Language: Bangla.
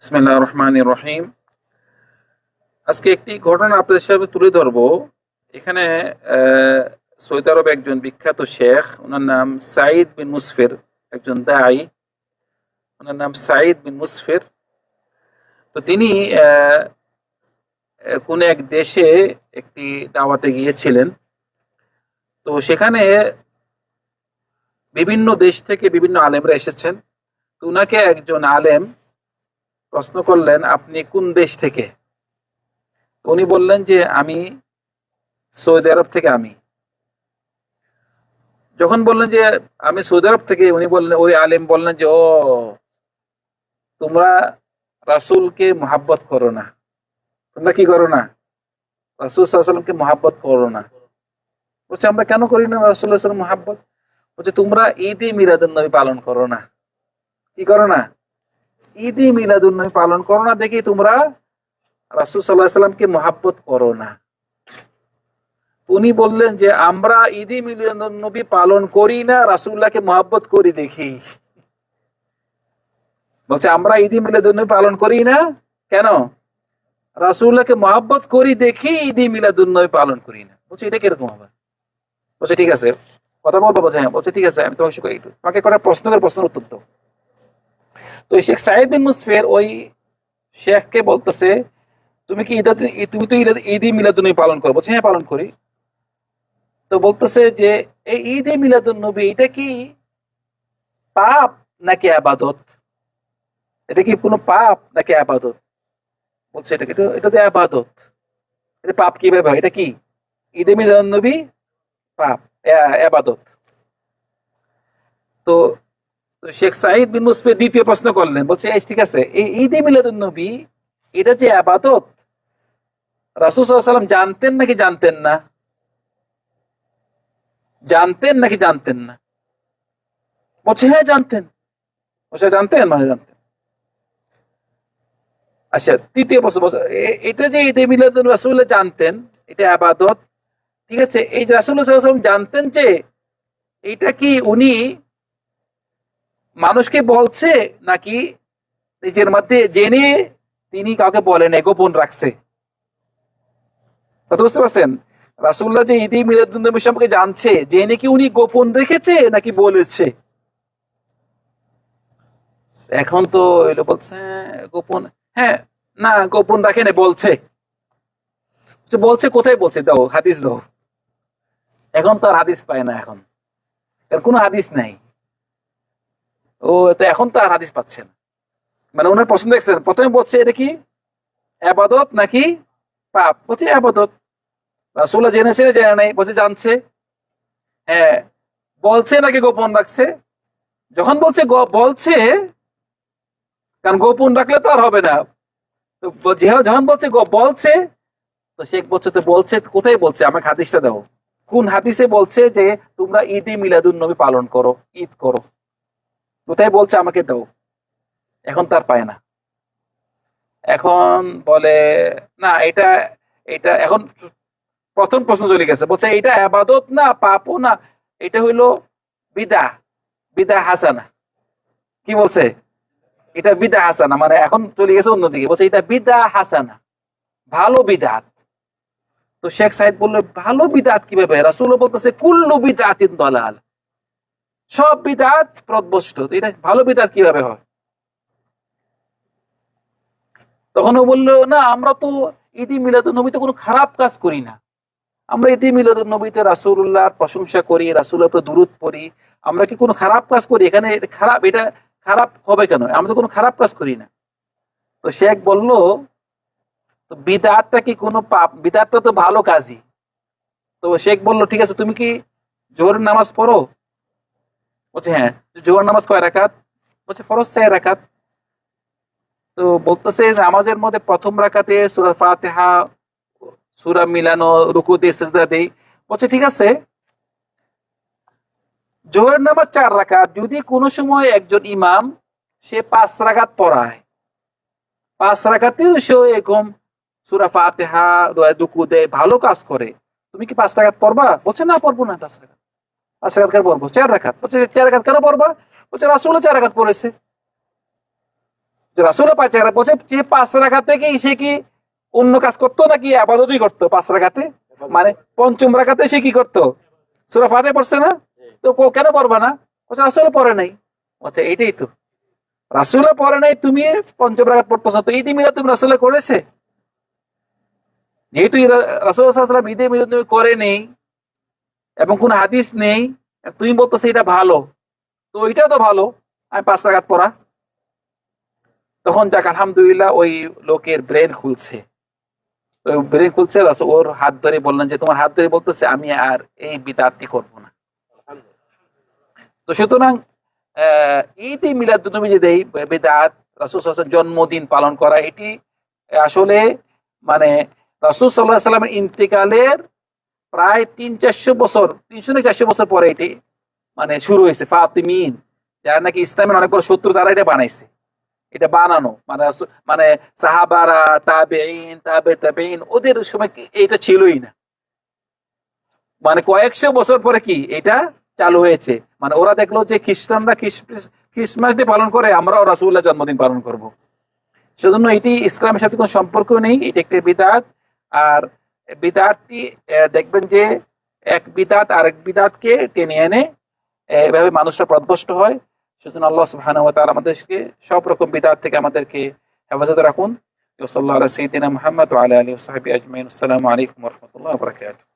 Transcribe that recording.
বিসমিল্লাহির রহমানির রহিম। আজকে একটি ঘটনা আপনাদের সামনে তুলে ধরবো। এখানে সৌদি আরব একজন বিখ্যাত শেখ, ওনার নাম সাইদ বিন মুসফির, একজন দায়ী। ওনার নাম সাইদ বিন মুসফির। তো তিনি কোন এক দেশে একটি দাওয়াতে গিয়েছিলেন। তো সেখানে বিভিন্ন দেশ থেকে বিভিন্ন আলেমরা এসেছেন। তো উনাকে একজন আলেম প্রশ্ন করলেন, আপনি কোন দেশ থেকে? উনি বললেন যে, আমি সৌদি আরব থেকে আমি। যখন বললেন যে, আমি সৌদি আরব থেকে? উনি বললেন, ওই আলেম বললেন যে, ও, তোমরা রাসূলকে মোহাব্বত করো না। তোমরা কি করো না? রাসূল সাল্লামকে মোহাব্বত করো না। বলছে, আমরা কেন করি না রাসূল সাল্লাম মোহাব্বত? বলছে, তোমরা ঈদে মিলাদুন নবী পালন করো না। কি করো না? ঈদে মিলাদুন নবী পালন করো না দেখি তোমরা রাসূল সাল্লাহ সাল্লামকে মোহাব্বত করো না। উনি বললেন যে, আমরা ঈদে মিলাদুন নবী পালন করি না, রাসূলুল্লাহকে মোহাব্বত করি দেখি। বলছে, আমরা ঈদে মিলাদুন নবী পালন করি না? কেন? রাসূলুল্লাহকে মোহাব্বত করি দেখি ঈদে মিলাদুন নবী পালন করি না। বলছে, এটা কীরকম হবে বলছে, ঠিক আছে। কথা বলব বলছে হ্যাঁ। বলছে, ঠিক আছে, আমি তোমাকে একটু- তোমাকে কটা প্রশ্ন করে প্রশ্নের উত্তর দাও। তো শেখ সাইদ বিন মুসফের ওই শেখকে বলতেছে, তুমি কি ঈদ তুমি তো ঈদ ঈদ মিলাদুন পালন করো? বলছে হ্যাঁ পালন করি। তো বলতেছে যে, এই ঈদ মিলাদুন নবী, এটা কি পাপ নাকি আবাদত? এটা কি কোনো পাপ নাকি আবাদত? বলছে, এটা এটা এটা তো আবাদত। এটা পাপ কীভাবে এটা কি? ঈদ মিলাদুন নবী তো শেখ বিন দ্বিতীয় প্রশ্ন করলেন, বলছে ঠিক আছে, এই ঈদে মিলাদুন নবী, এটা যে আবাদত? রাসূল সাল্লাম জানতেন নাকি জানতেন না? জানতেন নাকি জানতেন না? বলছে হ্যাঁ জানতেন। বলছে, জানতেন? মানে জানতেন। আচ্ছা তৃতীয় প্রশ্ন এটা যে ঈদে মিলাদুন রাসুল জানতেন, এটা আবাদত? ঠিক আছে এই যে রাসূল সাল্লাল্লাহু আলাইহি সাল্লাম জানতেন যে এইটা কি উনি মানুষকে বলছে নাকি নিজের মধ্যে জেনে তিনি কাউকে বলেন গোপন রাখছে? কথা বুঝতে পারছেন? রাসুল্লাহ যে ঈদ মিলাদুন্নবী সম্পর্কে জানছে জেনে কি উনি গোপন রেখেছে নাকি বলেছে? এখন তো এটা বলছে গোপন হ্যাঁ না গোপন রাখে না বলছে বলছে, বলছে কোথায় বলছে? দাও হাদিস দাও। এখন তো আর হাদিস পায় না এখন। কারণ কোনো হাদিস নাই। ও, তো এখন তো আর হাদিস পাচ্ছে না। মানে ওনার পছন্দ দেখছেন প্রথমে বলছে, এটা কি আবাদত নাকি পাপ? বলছে, আবাদত। রাসুল্লাহ জেনেছে জেনে নাই? বলছে, জানছে। হ্যাঁ বলছে নাকি গোপন রাখছে? যখন বলছে বলছে, কারণ গোপন রাখলে তো আর হবে না। তো যখন বলছে বলছে, তো শেখ বলছে, তো বলছে, কোথায় বলছে? আমাকে হাদিসটা দাও। কোন হাদিসে বলছে যে তোমরা ঈদে মিলাদুন নবী পালন করো, ঈদ করো। কোথায় বলছে, আমাকে দাও। এখন তার পায় না। এখন বলে, না, এটা এটা, এখন প্রথম প্রশ্ন চলে গেছে। বলছে, এটা আবাদত না, পাপও না, এটা হইল বিদা বিদা হাসানা। কি বলছে? এটা বিদা হাসানা মানে এখন চলে গেছে অন্যদিকে। বলছে, এটা বিদা হাসানা, ভালো বিদাত তো শেখ সাহেব বলল, ভালো বিদাত কীভাবে? রাসুল বলতেছে, কুল্লু বিদাতিন দলাল। সব বিদাত প্রদবষ্ট এটা ভালো বিদাত কীভাবে হয়? তখন ও বলল, না, আমরা তো ঈদি মিলাদ নবীতে কোনো খারাপ কাজ করি না। আমরা ঈদি মিলাদ নবীতে রাসুল্লাহর প্রশংসা করি রাসুল্লাহ দূরত পড়ি। আমরা কি কোনো খারাপ কাজ করি? এখানে খারাপ, এটা খারাপ হবে কেন? আমরা তো কোনো খারাপ কাজ করি না। তো শেখ বলল তো বিদাতটা কি কোনো পাপ? বিদাতটা তো ভালো কাজই। তো শেখ বলল, ঠিক আছে, তুমি কি জোহরের নামাজ পড়ো? বলছে হ্যাঁ। জোহর নামাজ কয় রাকাত? বলছে, ফরজ চাই রাকাত। তো বলতেছে, নামাজের মধ্যে প্রথম রাকাতে সুরা ফাতেহা, সুরা মিলানো রুকুতে সেজদা দেই। বলছে, ঠিক আছে। জোহর নামাজ চার রাকাত, যদি কোনো সময় একজন ইমাম সে পাঁচ রাকাত পড়ায়, পাঁচ রাকাতেও সে এরকম সুরা ফাতেহা রুকু দেয়, ভালো কাজ করে। তুমি কি পাঁচ রাখাত পড়বা? বলছে, না, পড়ব না পাঁচ রাখাত পাঁচ রাখাত কেন পড়ব? চার রাখাত বলছে, চার রাখাত কেন পড়বা? বলছে, রাসুলও চার রাখাত পড়েছে। যে পাঁচ রাখাত বলছে যে পাঁচ রাখাতে কি সে কি অন্য কাজ করতো নাকি আপাততই করতো পাঁচ রাখাতে মানে পঞ্চম রাখাতে সে কি করতো? সুরা ফাতে পড়ছে না? তো কেন পড়বা না? বলছে, রাসুলও পড়ে নাই। বলছে এইটাই তো। রাসুলও পড়ে নাই, তুমি পঞ্চম রাখাত পড়তেছো। তো ঈদ মিলাদ তুমি রাসুলে করেছে? যেহেতু রাসুলাম ঈদে মিলাদ তুমি করে নেই এবং কোন হাদিস নেই, তুমি বলতেছো এটা ভালো। তো ওইটা তো ভালো, আমি পাঁচ রাখাত পড়া। তখন যাক, আলহামদুলিল্লাহ, ওই লোকের ব্রেন খুলছে। ওই ব্রেন খুলছে ওর হাত ধরে বললেন যে, তোমার হাত ধরে বলতেছে, আমি আর এই বিদাতটি করব না। তো সুতরাং ঈদ মিলাদ নবী যে দেই বেদাত রাসুল জন্মদিন পালন করা, এটি আসলে মানে রাসুল সাল্লাহ সাল্লামের ইন্তেকালের প্রায় তিন চারশো বছর, তিনশো থেকে চারশো বছর পরে এটি মানে শুরু হয়েছে, ফাতিমিন, যারা নাকি ইসলামের অনেক বড় শত্রু, তারা এটা বানাইছে। এটা বানানো মানে মানে সাহাবারা তাবেইন তাবে তাবেইন ওদের সময় এটা ছিলই না। মানে কয়েকশো বছর পরে কি এটা চালু হয়েছে। মানে ওরা দেখল যে খ্রিস্টানরা খ্রিস- খ্রিসমাস ডে পালন করে, আমরাও রাসুল্লাহ জন্মদিন পালন করব। সেজন্য এটি ইসলামের সাথে কোনো সম্পর্ক নেই, এটি একটি বিদাত। আর বিদাতটি দেখবেন যে এক বিদাত আরেক বিদাতকে টেনে এনে এভাবে মানুষরা প্রদভষ্ট হয়। সেজন্য আল্লাহ সুবহানাহু ওয়া আমাদেরকে সব রকম বিদাত থেকে আমাদেরকে হেফাজতে রাখুন। সাল্লাল্লাহু আলা সাইয়্যিদিনা আলী আলী সাহবিহি আজমাইন। আসসালামু আলাইকুম রহমতুল্লাহ বারাকাতুহু।